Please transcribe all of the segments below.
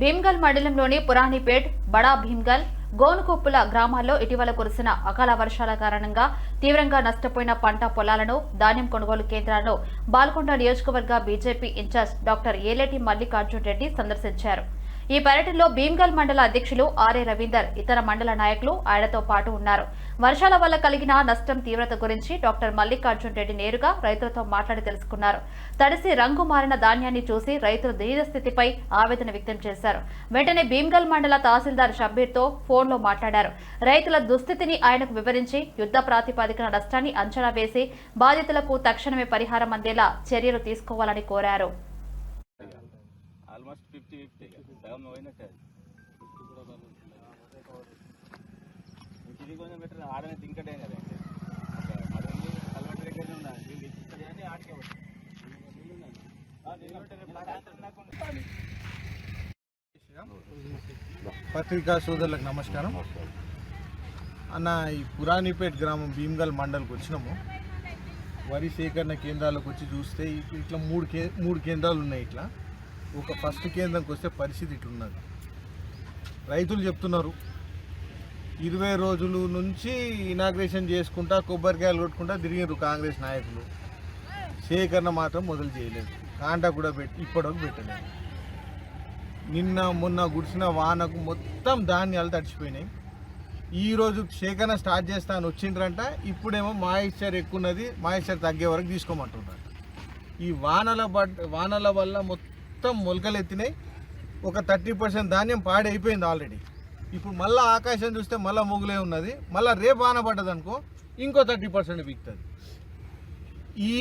భీమ్గల్ మండలంలోని పురాణిపేట్ బడా భీమ్గల్ గోనుకొప్పుల గ్రామాల్లో ఇటీవల కురిసిన అకాల వర్షాల కారణంగా తీవ్రంగా నష్టపోయిన పంట పొలాలను ధాన్యం కొనుగోలు కేంద్రాల్లో బాల్కొండ నియోజకవర్గ BJP incharge doctor Aleti Mallikarjun Reddy సందర్శించారు. ఈ పర్యటనలో భీమ్గల్ మండల అధ్యక్షులు ఆర్ఏ రవీందర్ ఇతర మండల నాయకులు ఆయనతో పాటు ఉన్నారు. వర్షాల వల్ల కలిగిన నష్టం తీవ్రత గురించి డాక్టర్ మల్లికార్జున్ రెడ్డి నేరుగా రైతులతో మాట్లాడి తెలుసుకున్నారు. తడిసి రంగు మారిన ధాన్యాన్ని చూసి రైతులు దీనస్థితిపై ఆవేదన వ్యక్తం చేశారు. వెంటనే భీమ్గల్ మండల తహసీల్దార్ షబ్బీర్తో ఫోన్లో మాట్లాడారు. రైతుల దుస్థితిని ఆయనకు వివరించి యుద్ధ ప్రాతిపదికన నష్టాన్ని అంచనా వేసి బాధితులకు తక్షణమే పరిహారం అందేలా చర్యలు తీసుకోవాలని కోరారు. Almost fifty fifty. సగం పోయినట్టే ఇది కొంచెం బెటర్ ఆడనే తింకటే కదా. వీళ్ళు పత్రికా సోదరులకు నమస్కారం. అన్న ఈ పురాణిపేట్ గ్రామం భీమ్గల్ మండల్కి వచ్చినాము. వరి సేకరణ కేంద్రాలకు వచ్చి చూస్తే ఇట్లా మూడు కే మూడు కేంద్రాలు ఉన్నాయి ఇట్లా. ఒక ఫస్ట్ కేంద్రంకి వస్తే పరిస్థితి ఇట్లున్నది. రైతులు చెప్తున్నారు ఇరవై రోజులు నుంచి ఇనాగ్రేషన్ చేసుకుంటా కొబ్బరికాయలు కొట్టుకుంటా తిరిగారు కాంగ్రెస్ నాయకులు. సేకరణ మాత్రం మొదలు చేయలేదు. కాంటా కూడా పెట్టి ఇప్పటివరకు పెట్టలేదు. నిన్న మొన్న గుడిసిన వానకు మొత్తం ధాన్యాలు తడిచిపోయినాయి. ఈరోజు సేకరణ స్టార్ట్ చేస్తా అని వచ్చిండ్రంట ఇప్పుడేమో మాయిశ్చర్ ఎక్కువ ఉన్నది మాయిశ్చర్ తగ్గే వరకు తీసుకోమంటున్నారు. ఈ వానల వానల వల్ల మొత్తం మొలకలు ఎత్తినాయి. ఒక థర్టీ పర్సెంట్ ధాన్యం పాడైపోయింది ఆల్రెడీ. ఇప్పుడు మళ్ళీ ఆకాశం చూస్తే మళ్ళీ మొగులే ఉన్నది. మళ్ళీ రేపు వాన పడ్డది అనుకో ఇంకో థర్టీ పర్సెంట్ బిగుతుంది ఈ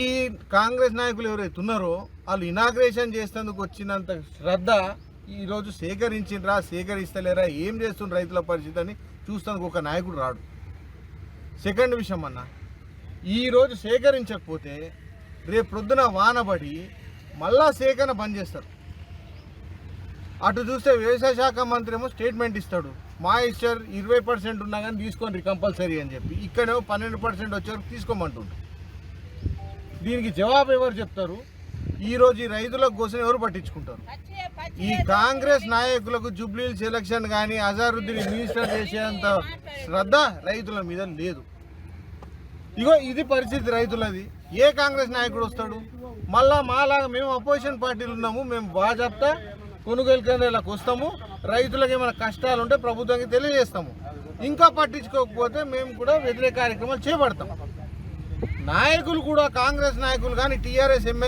కాంగ్రెస్ నాయకులు ఎవరైతే ఉన్నారో వాళ్ళు ఇనాగ్రేషన్ చేసేందుకు వచ్చినంత శ్రద్ధ ఈరోజు సేకరించిండ్రా సేకరిస్తలేరా ఏం చేస్తుండ్రు రైతుల పరిస్థితి అని చూస్తానికి ఒక నాయకుడు రాడు. సెకండ్ విషయం అన్న ఈరోజు సేకరించకపోతే రేపు ప్రొద్దున వానబడి మళ్ళా సేకరణ బంద్ చేస్తారు. అటు చూస్తే వ్యవసాయ శాఖ మంత్రి ఏమో స్టేట్మెంట్ ఇస్తాడు. మా ఇరవై పర్సెంట్ ఉన్నా కానీ తీసుకోండి కంపల్సరీ అని చెప్పి. ఇక్కడేమో పన్నెండు పర్సెంట్ వచ్చేవరకు తీసుకోమంటుండ్రు దీనికి జవాబు ఎవరు చెప్తారు? ఈరోజు ఈ రైతుల కోసం ఎవరు పట్టించుకుంటారు? ఈ కాంగ్రెస్ నాయకులకు జూబ్లీ సెలక్షన్ కానీ అజారుద్దీన్ మినిస్టర్ చేసేంత శ్రద్ధ రైతుల మీద లేదు. ఇగో ఇది పరిస్థితి రైతులది. ఏ కాంగ్రెస్ నాయకుడు వస్తాడు? మళ్ళా మాలాగా మేము అపోజిషన్ పార్టీలు ఉన్నాము మేము బాగా చెప్తా కొనుగోలు కేంద్రాలకు వస్తాము. రైతులకు ఏమైనా కష్టాలు ఉంటే ప్రభుత్వానికి తెలియజేస్తాము. ఇంకా పట్టించుకోకపోతే మేము కూడా వ్యతిరేక కార్యక్రమాలు చేపడతాం. నాయకులు కూడా కాంగ్రెస్ నాయకులు కానీ టీఆర్ఎస్ ఎమ్మెల్యే